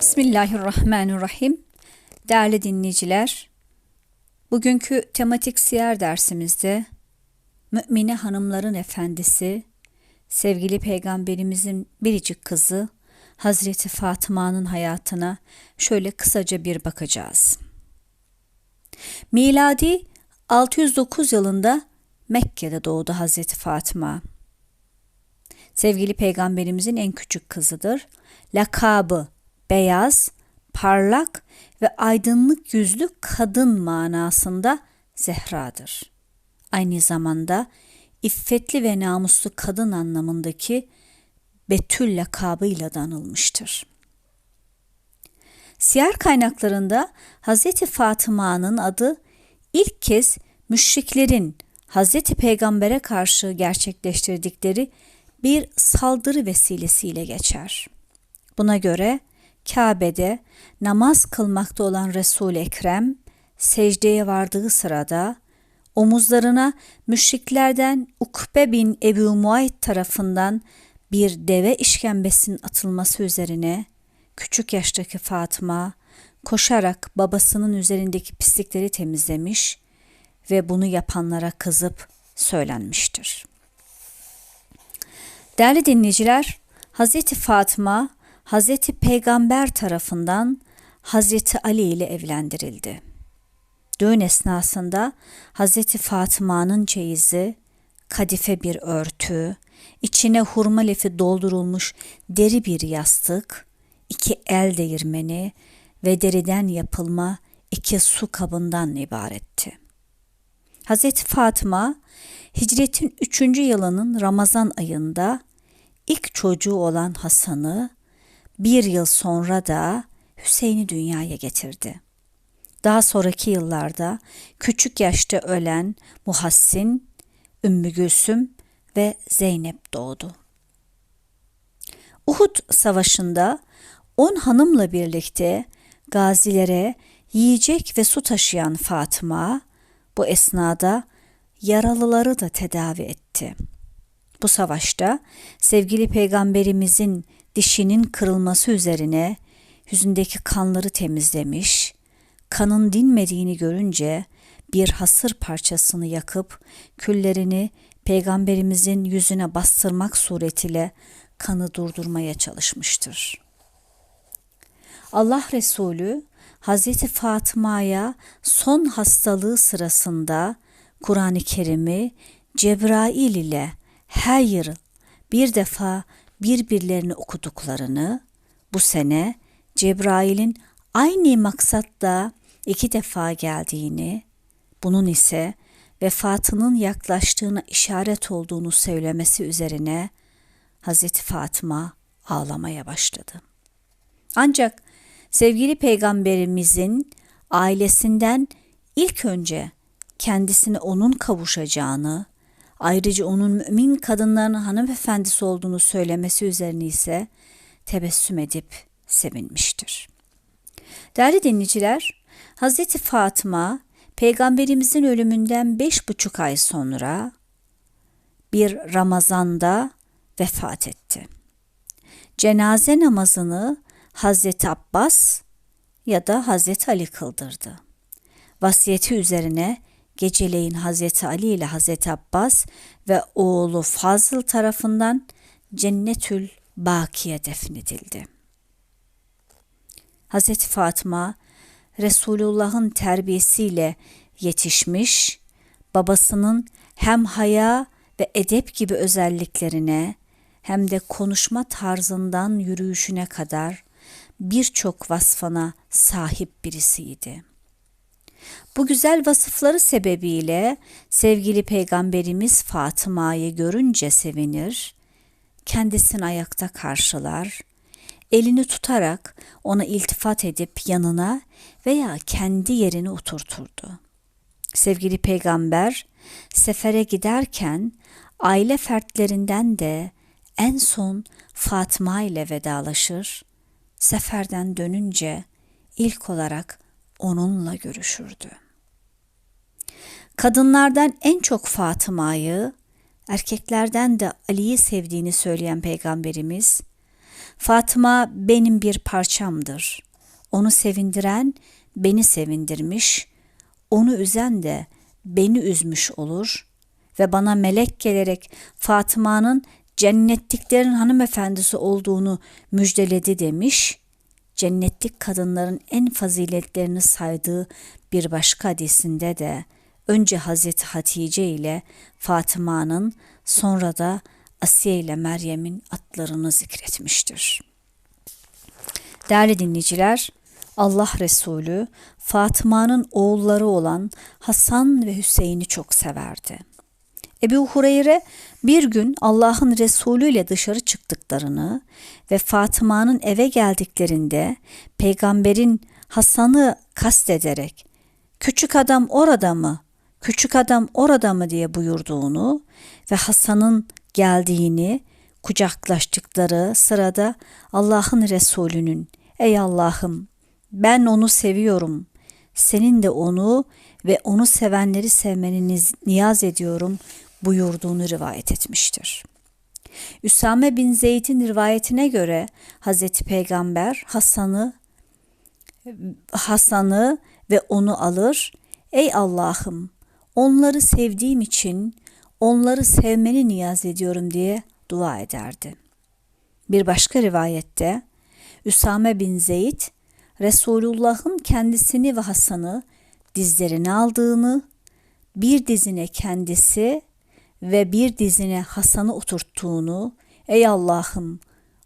Bismillahirrahmanirrahim. Değerli dinleyiciler, bugünkü tematik siyer dersimizde Mümine Hanımların Efendisi, sevgili Peygamberimizin biricik kızı Hazreti Fatıma'nın hayatına şöyle kısaca bir bakacağız. Miladi 609 yılında Mekke'de doğdu Hazreti Fatıma. Sevgili Peygamberimizin en küçük kızıdır. Lakabı beyaz, parlak ve aydınlık yüzlü kadın manasında Zehra'dır. Aynı zamanda iffetli ve namuslu kadın anlamındaki Betül lakabıyla da anılmıştır. Siyer kaynaklarında Hz. Fatıma'nın adı ilk kez müşriklerin Hz. Peygamber'e karşı gerçekleştirdikleri bir saldırı vesilesiyle geçer. Buna göre Kabe'de namaz kılmakta olan Resul-i Ekrem secdeye vardığı sırada omuzlarına müşriklerden Ukbe bin Ebu Muayt tarafından bir deve işkembesinin atılması üzerine küçük yaştaki Fatıma koşarak babasının üzerindeki pislikleri temizlemiş ve bunu yapanlara kızıp söylenmiştir. Değerli dinleyiciler, Hz. Fatıma Hz. Peygamber tarafından Hz. Ali ile evlendirildi. Düğün esnasında Hz. Fatıma'nın çeyizi, kadife bir örtü, içine hurma lefi doldurulmuş deri bir yastık, iki el değirmeni ve deriden yapılma iki su kabından ibaretti. Hz. Fatıma hicretin üçüncü yılının Ramazan ayında ilk çocuğu olan Hasan'ı bir yıl sonra da Hüseyin'i dünyaya getirdi. Daha sonraki yıllarda küçük yaşta ölen Muhassin, Ümmü Gülsüm ve Zeynep doğdu. Uhud Savaşı'nda on hanımla birlikte gazilere yiyecek ve su taşıyan Fatıma bu esnada yaralıları da tedavi etti. Bu savaşta sevgili peygamberimizin dişinin kırılması üzerine yüzündeki kanları temizlemiş, kanın dinmediğini görünce bir hasır parçasını yakıp küllerini peygamberimizin yüzüne bastırmak suretiyle kanı durdurmaya çalışmıştır. Allah Resulü Hazreti Fatıma'ya son hastalığı sırasında Kur'an-ı Kerim'i Cebrail ile her yıl bir defa birbirlerini okuduklarını, bu sene Cebrail'in aynı maksatla iki defa geldiğini, bunun ise vefatının yaklaştığına işaret olduğunu söylemesi üzerine Hazreti Fatıma ağlamaya başladı. Ancak sevgili peygamberimizin ailesinden ilk önce kendisine onun kavuşacağını, ayrıca onun mümin kadınların hanımefendisi olduğunu söylemesi üzerine ise tebessüm edip sevinmiştir. Değerli dinleyiciler, Hz. Fatıma peygamberimizin ölümünden beş buçuk ay sonra bir Ramazan'da vefat etti. Cenaze namazını Hazreti Abbas ya da Hazreti Ali kıldırdı. Vasiyeti üzerine geceleyin Hazreti Ali ile Hazreti Abbas ve oğlu Fazıl tarafından Cennetül Bakiye defnedildi. Hazreti Fatıma Resulullah'ın terbiyesiyle yetişmiş, babasının hem haya ve edep gibi özelliklerine hem de konuşma tarzından yürüyüşüne kadar birçok vasfına sahip birisiydi. Bu güzel vasıfları sebebiyle sevgili peygamberimiz Fatıma'yı görünce sevinir, kendisini ayakta karşılar, elini tutarak ona iltifat edip yanına veya kendi yerine oturturdu. Sevgili peygamber sefere giderken aile fertlerinden de en son Fatma ile vedalaşır, seferden dönünce ilk olarak onunla görüşürdü. Kadınlardan en çok Fatıma'yı, erkeklerden de Ali'yi sevdiğini söyleyen peygamberimiz, Fatıma benim bir parçamdır. Onu sevindiren beni sevindirmiş, onu üzen de beni üzmüş olur ve bana melek gelerek Fatıma'nın cennetliklerin hanımefendisi olduğunu müjdeledi demiş. Cennetlik kadınların en faziletlerini saydığı bir başka hadisinde de önce Hazreti Hatice ile Fatıma'nın sonra da Asiye ile Meryem'in atlarını zikretmiştir. Değerli dinleyiciler, Allah Resulü Fatıma'nın oğulları olan Hasan ve Hüseyin'i çok severdi. Ebu Hureyre bir gün Allah'ın Resulü ile dışarı çıktıklarını ve Fatıma'nın eve geldiklerinde peygamberin Hasan'ı kastederek küçük adam orada mı, küçük adam orada mı? diye buyurduğunu ve Hasan'ın geldiğini kucaklaştıkları sırada Allah'ın Resulü'nün ey Allah'ım ben onu seviyorum. Senin de onu ve onu sevenleri sevmeni niyaz ediyorum buyurduğunu rivayet etmiştir. Üsame bin Zeyd'in rivayetine göre Hazreti Peygamber Hasan'ı Hasan'ı ve onu alır. Ey Allah'ım onları sevdiğim için onları sevmeni niyaz ediyorum diye dua ederdi. Bir başka rivayette Üsame bin Zeyd Resulullah'ın kendisini ve Hasan'ı dizlerine aldığını, bir dizine kendisi ve bir dizine Hasan'ı oturttuğunu, ey Allah'ım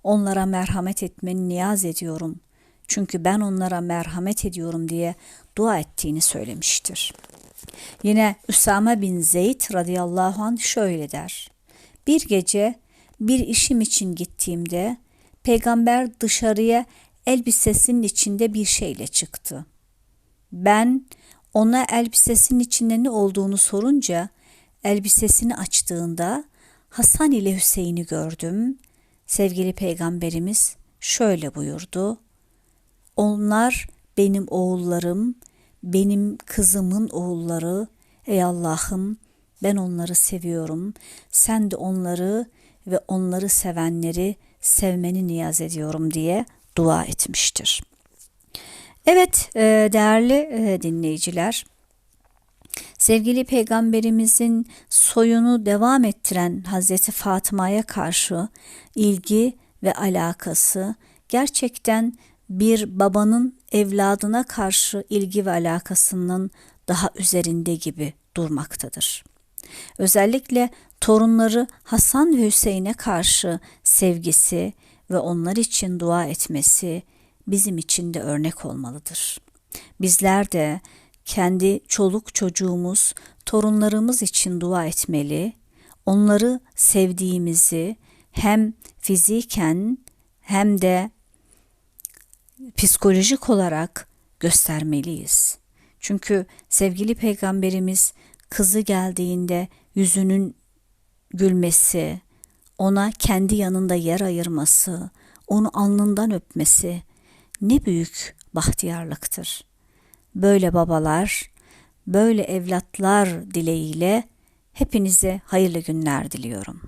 onlara merhamet etmeni niyaz ediyorum. Çünkü ben onlara merhamet ediyorum diye dua ettiğini söylemiştir. Yine Üsame bin Zeyd radıyallahu anh şöyle der. Bir gece bir işim için gittiğimde peygamber dışarıya elbisesinin içinde bir şeyle çıktı. Ben ona elbisesinin içinde ne olduğunu sorunca elbisesini açtığında Hasan ile Hüseyin'i gördüm. Sevgili peygamberimiz şöyle buyurdu. Onlar benim oğullarım, benim kızımın oğulları. Ey Allah'ım ben onları seviyorum. Sen de onları ve onları sevenleri sevmeni niyaz ediyorum diye dua etmiştir. Evet e, değerli e, dinleyiciler, sevgili peygamberimizin soyunu devam ettiren Hazreti Fatıma'ya karşı ilgi ve alakası gerçekten bir babanın evladına karşı ilgi ve alakasının daha üzerinde gibi durmaktadır. Özellikle torunları Hasan ve Hüseyin'e karşı sevgisi ve onlar için dua etmesi bizim için de örnek olmalıdır. Bizler de kendi çoluk çocuğumuz, torunlarımız için dua etmeli, onları sevdiğimizi hem fiziken hem de psikolojik olarak göstermeliyiz. Çünkü sevgili peygamberimiz kızı geldiğinde yüzünün gülmesi, ona kendi yanında yer ayırması, onu alnından öpmesi ne büyük bahtiyarlıktır. Böyle babalar, böyle evlatlar dileğiyle hepinize hayırlı günler diliyorum.